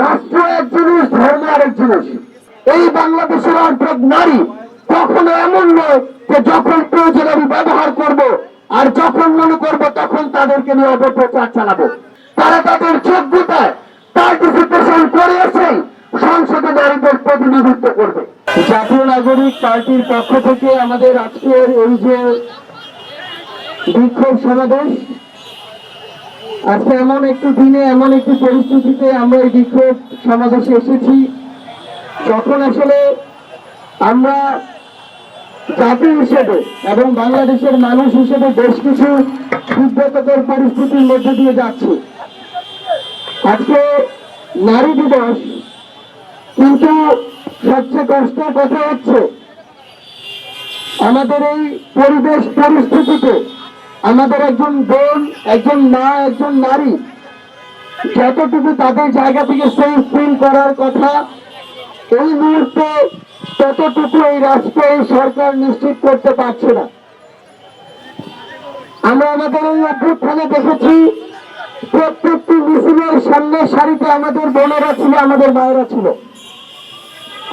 রাষ্ট্র এক জিনিস, ধর্ম আরেক জিনিস। এই বাংলাদেশের অর্ধেক নারী কখনো এমন নয় যে যখন প্রয়োজন আমি ব্যবহার করব আর যখন মনে করব তখন তাদেরকে নিয়ে অপপ্রচার চালাবো। তারা তাদের যোগ্যতায় পার্টিসিপেশন করে এসেই সংসদে নারীদের প্রতিনিধিত্ব করবে। জাতীয় নাগরিক পার্টির পক্ষ থেকে আমাদের আজকের এই যে বিক্ষোভ সমাবেশ আজকে এমন একটি দিনে, এমন একটি পরিস্থিতিতে আমরা এই বিক্ষোভ সমাবেশে এসেছি। যখন আসলে আমরা জাতি হিসেবে এবং বাংলাদেশের মানুষ হিসেবে বেশ কিছু বিব্রতকর পরিস্থিতির মধ্যে দিয়ে যাচ্ছি। আজকে নারী দিবস, কিন্তু সবচেয়ে কষ্টের কথা হচ্ছে, আমাদের এই পরিবেশ পরিস্থিতিতে আমাদের একজন বোন, একজন মা, একজন নারী। যতটুকু তাদের জায়গা থেকে সেফ ফিল করার কথা, এই মুহূর্তে ততটুকু এই রাষ্ট্র এই সরকার নিশ্চিত করতে পারছে না। আমরা আমাদের এই অভ্যুত্থানে দেখেছি, প্রত্যেকটি মিছিলের সামনের সারিতে আমাদের বোনেরা ছিল, আমাদের মায়েরা ছিল।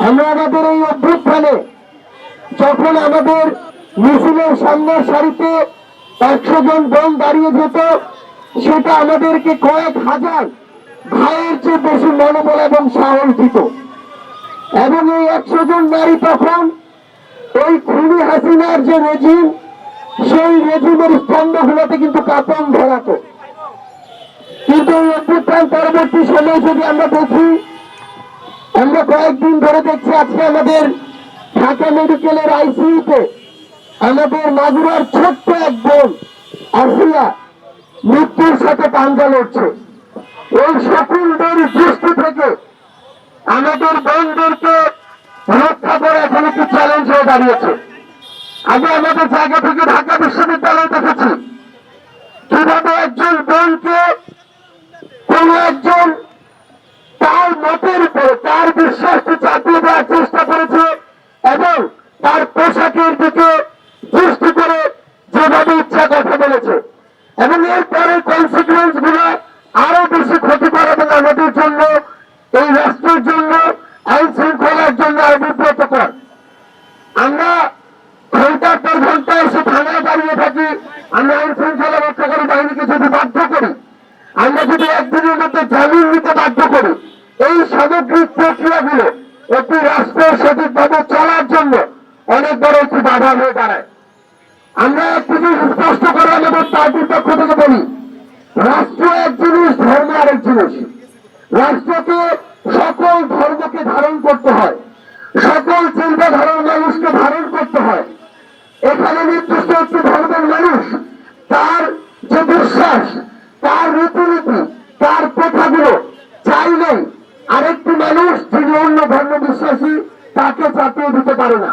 আমরা আমাদের এই অভ্যুত্থানে যখন আমাদের মিছিলের সামনের সারিতে একশো জন বোন দাঁড়িয়ে যেত সেটা আমাদেরকে কয়েক হাজার ভাইয়ের চেয়ে বেশি মনোবল এবং সাহস দিত। এবং এই একশো জন নারী তখন ওই খুনি হাসিনার যে রেজিম সেই রেজিমের স্তম্ভগুলোতে কিন্তু কাপন ধরাতো। কিন্তু এই অভ্যুত্থান পরবর্তী সময় যদি আমরা দেখি, আমরা কয়েকদিন ধরে দেখছি আজকে আমাদের ঢাকা মেডিকেলের আইসিইউতে আমাদের মাগুরার ছোট্ট এক বোন আসিয়া মৃত্যুর সাথে পাঞ্জা লড়ছে। এই সকলদের দৃষ্টি থেকে আমাদের বোনদেরকে রক্ষা করে এখন একটি চ্যালেঞ্জ হয়ে দাঁড়িয়েছে। আগে আমাদের জায়গা থেকে ঢাকা বিশ্ববিদ্যালয়ে দেখেছি, কীভাবে একজন বোনকে এবং আমাদের জন্য, এই রাষ্ট্রের জন্য, আইন শৃঙ্খলার জন্য আরও বিব্রতকর আমরা ঘণ্টার পর ঘণ্টা এসে থানায় দাঁড়িয়ে থাকি, আমরা আইন শৃঙ্খলা রক্ষাকারী বাহিনীকে যদি বাধ্য করি, আমরা যদি একদিনের মধ্যে জামিন নিতে বাধ্য করি, এই সামগ্রিক প্রক্রিয়াগুলো একটি রাষ্ট্র সঠিকভাবে চলার জন্য অনেক বড় একটি বাধা হয়ে দাঁড়ায়। আমরা একটি জিনিস স্পষ্ট করে আমাদের পার্টির পক্ষ থেকে বলি, রাষ্ট্র এক জিনিস, ধর্ম আরেক জিনিস। রাষ্ট্রকে সকল ধর্মকে ধারণ করতে হয়। সকল চিন্তাধারার মানুষকে ধারণ করতে হয়। এখানে নির্দিষ্ট একটি ধর্মের মানুষ, তার যে বিশ্বাস, তার রীতিনীতি, তার প্রথাগুলো চাইলেই আরেকটি মানুষ যিনি অন্য ধর্ম বিশ্বাসী, তাকে চাপিয়ে দিতে পারে না।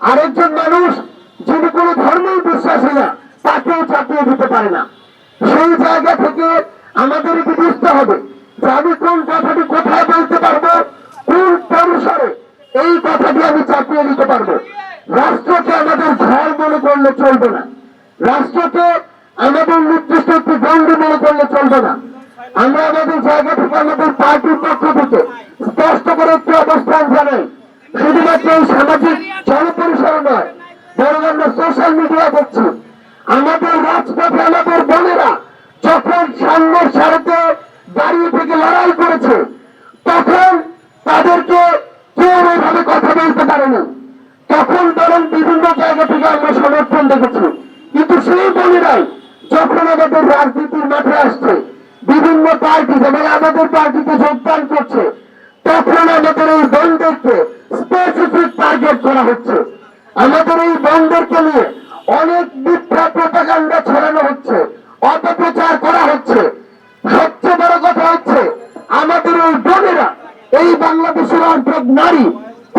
আরেকজন মানুষ যিনি কোনো ধর্মেই বিশ্বাসী না, তাকেও চাপিয়ে দিতে পারে না। সেই জায়গা থেকে আমাদেরকে বুঝতে হবে করলে চলবে না। রাষ্ট্রকে আমাদের নির্দিষ্ট একটি গণ্ডি মনে করলে চলবে না। আমরা আমাদের জায়গা থেকে আমাদের পার্টির পক্ষ থেকে স্পষ্ট করে একটি অবস্থান জানাই। শুধুমাত্র এই সামাজিক জনপরিসরে নয়, বরং আমরা সোশ্যাল মিডিয়া দেখছি। আমাদের রাজপথে আমাদের বোনেরা যখন সামনের সারিতে দাঁড়িয়ে থেকে লড়াই করেছে, তখন তাদেরকে কেউ এভাবে কথা বলতে পারেনি। তখন বরং বিভিন্ন জায়গা থেকে আমরা সমর্থন দেখেছি, কিন্তু সেই বোনেরাই যখন আমাদের রাজনীতির মাঠে আসছে, বিভিন্ন পার্টি, যেমন আমাদের পার্টিতে যোগদান করছে, তখন আমাদের এই বোনদেরকে স্পেসিফিক টার্গেট করা হচ্ছে। আমাদের এই বোনদেরকে নিয়ে অনেক মিথ্যা প্রপাগান্ডা ছড়ানো হচ্ছে, অপপ্রচার করা হচ্ছে। সবচেয়ে বড় কথা হচ্ছে, আমাদের এই বোনেরা, এই বাংলাদেশের অর্ধেক নারী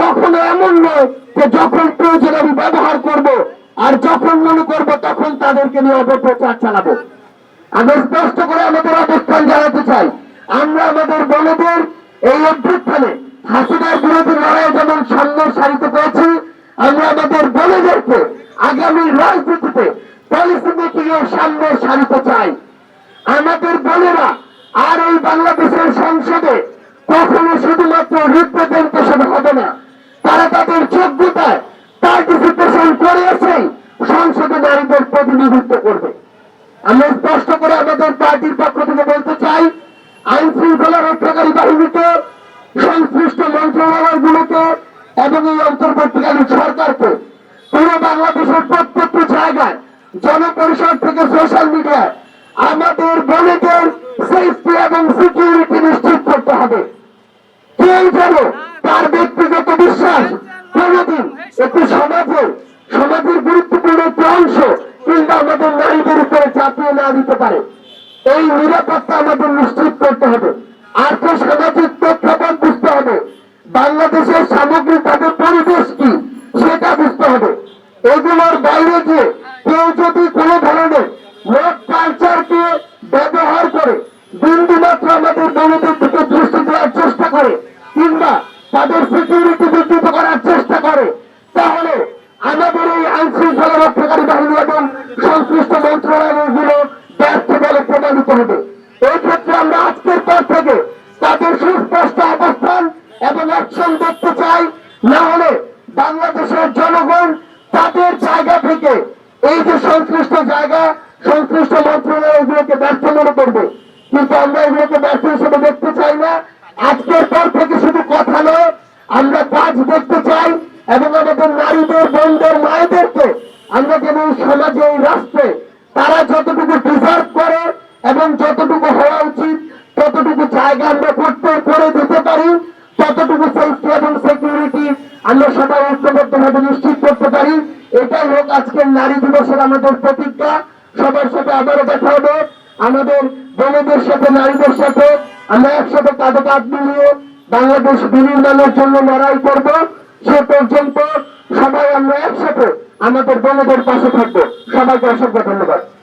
কখনো এমন নয় যে যখন প্রয়োজন আমি ব্যবহার করব আর যখন মনে করব তখন তাদেরকে নিয়ে অপপ্রচার চালাবো। আমি স্পষ্ট করে আমাদের অবস্থান জানাতে চাই। আমরা আমাদের বোনেদের এই অভ্যুত্থানে হাসিনার বিরোধী লড়াই যেমন সামনের সারিতে পেয়েছি আমরা আমাদের বোনেদেরকে আগামী রাজনীতিতে পলিসি মেকিং এর সামনের সারিতে চাই। আমাদের বোনেরা আর এই বাংলাদেশের সংসদে কখনো শুধুমাত্র রিপ্রেজেন্টেশন হবে না, তারা তাদের পার্টিসিপেশন করে এসেই সংসদে নারীদের প্রতিনিধিত্ব করবে। আমরা স্পষ্ট করে আমাদের পার্টির পক্ষ থেকে বলতে চাই, আইন শৃঙ্খলা রক্ষাকারী বাহিনীকে, সংশ্লিষ্ট মন্ত্রণালয়গুলোকে এবং এই অন্তর্বর্তীকালীন সরকারকে পুরো বাংলাদেশের প্রত্যেকটি জায়গায় জনপরিষদ থেকে সোশ্যাল মিডিয়ায় আমাদের বোনেদের সেফটি এবং সিকিউরিটি নিশ্চিত করতে হবে। কেউ যেন তার ব্যক্তিগত বিশ্বাস কোনদিন একটি সমাজে সমাজের গুরুত্বপূর্ণ একটি অংশ কিংবা আমাদের নারীদের উপরে চাপিয়ে না দিতে পারে। এই নিরাপত্তা আমাদের নিশ্চিত করতে হবে। আর্থ সামাজিক প্রেক্ষাপট বুঝতে হবে। বাংলাদেশের সামগ্রিকভাবে পরিবেশ কি, সেটা বুঝতে হবে। এগুলোর বাইরে গিয়ে কেউ যদি কোনো ধরনের লোক কালচারকে ব্যবহার করে, বিন্দুমাত্র আমাদের বোনদের দিকে দৃষ্টি দেওয়ার চেষ্টা করে, কিংবা তাদের সিকিউরিটি মন্ত্রণালয়গুলো ব্যর্থ বলে প্রমাণিত হবে। এই ক্ষেত্রে আমরা আজকের পর থেকে তাদের সুস্পষ্ট অবস্থান এবং অ্যাকশন দেখতে চাই। না হলে বাংলাদেশের জনগণ তাদের জায়গা থেকে এই যে সংশ্লিষ্ট জায়গা, সংশ্লিষ্ট মন্ত্রণালয়গুলোকে ব্যর্থ মনে করবে। কিন্তু আমরা এগুলোকে ব্যর্থ হিসেবে দেখতে চাই না। আজকের পর থেকে শুধু কথা নয়, আমরা কাজ দেখতে চাই এবং আমাদের নারীদের, বোনদের, মায়েদেরকে আমরা এই সমাজে, এই রাষ্ট্রে তারা যতটুকু ডিজার্ভ করে এবং যতটুকু হওয়া উচিত, ততটুকু জায়গা আমরা করতে করে দিতে পারি, ততটুকু সেফটি এবং সিকিউরিটি আমরা সবাই ঐক্যবদ্ধভাবে নিশ্চিত করতে পারি। এটাই হোক আজকের নারী দিবসের আমাদের প্রতিজ্ঞা। সবার সাথে আবারও দেখা হবে। আমাদের বোনদের সাথে, নারীদের সাথে আমরা একসাথে কাঁধে কাঁধ মিলিয়ে বাংলাদেশ বিনির্মাণের জন্য লড়াই করব। সে পর্যন্ত সবাই আমরা একসাথে আমাদের বোনদের পাশে থাকব। সবাইকে অসংখ্য ধন্যবাদ।